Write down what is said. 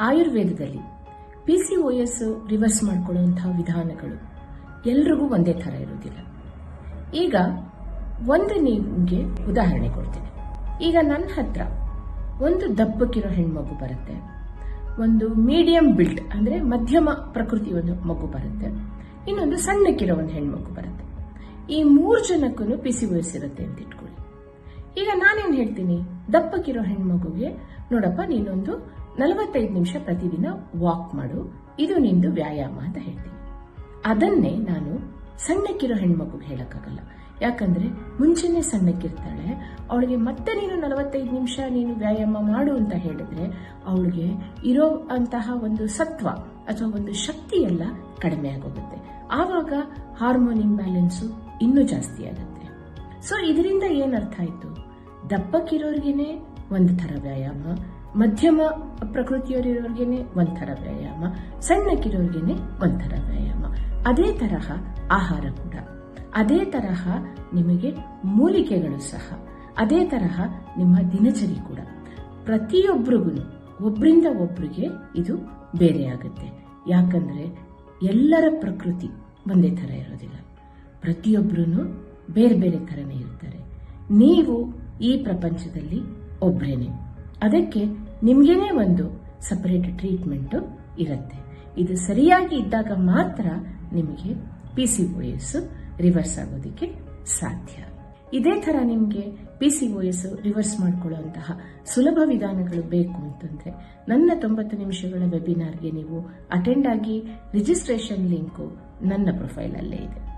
ಆಯುರ್ವೇದದಲ್ಲಿ P C O S reverse ಮಾಡಿಕೊಳ್ಳುವಂತಹ ವಿಧಾನಗಳು ಎಲ್ರಿಗೂ ಒಂದೇ ಥರ ಇರುವುದಿಲ್ಲ. ಈಗ ಒಂದು ನಿಮಗೆ ಉದಾಹರಣೆ ಕೊಡ್ತೀನಿ. ಈಗ ನನ್ನ ಹತ್ರ ಒಂದು ದಪ್ಪಕ್ಕಿರೋ ಹೆಣ್ಮಗು ಬರುತ್ತೆ. ಒಂದು ಮೀಡಿಯಂ ಬಿಲ್ಟ್ ಅಂದ್ರೆ ಮಧ್ಯಮ ಪ್ರಕೃತಿ ಒಂದು ಮಗು ಬರುತ್ತೆ. ಇನ್ನೊಂದು ಸಣ್ಣಕ್ಕಿರೋ ಒಂದು ಹೆಣ್ಮಗು ಬರುತ್ತೆ. ಈ ಮೂರು ಜನಕ್ಕೂ ಪಿ ಸಿ ಇರುತ್ತೆ ಅಂತ ಇಟ್ಕೊಳ್ಳಿ. ಈಗ ನಾನೇನು ಹೇಳ್ತೀನಿ? ದಪ್ಪಕ್ಕಿರೋ ಹೆಣ್ಮಗುಗೆ ನೋಡಪ್ಪ ನೀನೊಂದು ನಲವತ್ತೈದು ನಿಮಿಷ ಪ್ರತಿದಿನ ವಾಕ್ ಮಾಡು. ಇದು ನಿಂದು ವ್ಯಾಯಾಮ ಅಂತ ಹೇಳ್ತೀನಿ. ಅದನ್ನೇ ನಾನು ಸಣ್ಣಕ್ಕಿರೋ ಹೆಣ್ಮಗುಗೆ ಹೇಳಕ್ಕಾಗಲ್ಲ. ಯಾಕಂದ್ರೆ ಮುಂಚೆನೆ ಸಣ್ಣಕ್ಕಿರ್ತಾಳೆ. ಅವಳಿಗೆ ಮತ್ತೆ ನೀನು ನಲವತ್ತೈದು ನಿಮಿಷ ನೀನು ವ್ಯಾಯಾಮ ಮಾಡು ಅಂತ ಹೇಳಿದ್ರೆ ಅವಳಿಗೆ ಇರೋ ಅಂತಹ ಒಂದು ಸತ್ವ ಅಥವಾ ಒಂದು ಶಕ್ತಿ ಎಲ್ಲ ಕಡಿಮೆ ಆಗೋಗುತ್ತೆ. ಆವಾಗ ಹಾರ್ಮೋನ್ ಇಂಬ್ಯಾಲೆನ್ಸು ಇನ್ನೂ ಜಾಸ್ತಿ ಆಗುತ್ತೆ. ಸೊ ಇದರಿಂದ ಏನರ್ಥ ಆಯ್ತು? ದಪ್ಪಕ್ಕಿರೋರಿಗೇನೆ ಒಂದು ಥರ ವ್ಯಾಯಾಮ ಮಧ್ಯಮ ಪ್ರಕೃತಿಯವರಿರೋರ್ಗೇನೆ ಒಂಥರ ವ್ಯಾಯಾಮ, ಸಣ್ಣಕ್ಕಿರೋರ್ಗೇನೆ ಒಂಥರ ವ್ಯಾಯಾಮ. ಅದೇ ತರಹ ಆಹಾರ ಕೂಡ. ಅದೇ ತರಹ ನಿಮಗೆ ಮೂಲಿಕೆಗಳು ಸಹ. ಅದೇ ತರಹ ನಿಮ್ಮ ದಿನಚರಿ ಕೂಡ. ಪ್ರತಿಯೊಬ್ಬರಿಗೂ ಒಬ್ಬರಿಂದ ಒಬ್ಬರಿಗೆ ಇದು ಬೇರೆ ಆಗುತ್ತೆ. ಯಾಕಂದ್ರೆ ಎಲ್ಲರ ಪ್ರಕೃತಿ ಒಂದೇ ಥರ ಇರೋದಿಲ್ಲ. ಪ್ರತಿಯೊಬ್ಬರೂ ಬೇರೆ ಬೇರೆ ಥರನೇ ಇರ್ತಾರೆ. ನೀವು ಈ ಪ್ರಪಂಚದಲ್ಲಿ ಒಬ್ರೇನೆ. ಅದಕ್ಕೆ ನಿಮ್ಗೇನೆ ಒಂದು ಸಪರೇಟ್ ಟ್ರೀಟ್ಮೆಂಟ್ ಇರುತ್ತೆ. ಇದು ಸರಿಯಾಗಿ ಇದ್ದಾಗ ಮಾತ್ರ ನಿಮಗೆ P C O S reverse ಆಗೋದಕ್ಕೆ ಸಾಧ್ಯ. ಇದೇ ತರ ನಿಮಗೆ P C O S reverse ಮಾಡಿಕೊಳ್ಳುವಂತಹ ಸುಲಭ ವಿಧಾನಗಳು ಬೇಕು ಅಂತಂದ್ರೆ ನನ್ನ ತೊಂಬತ್ತು ನಿಮಿಷಗಳ ವೆಬಿನಾರ್ಗೆ ನೀವು ಅಟೆಂಡ್ ಆಗಿ ರಿಜಿಸ್ಟ್ರೇಷನ್ ಲಿಂಕು ನನ್ನ ಪ್ರೊಫೈಲ್ ಅಲ್ಲೇ ಇದೆ.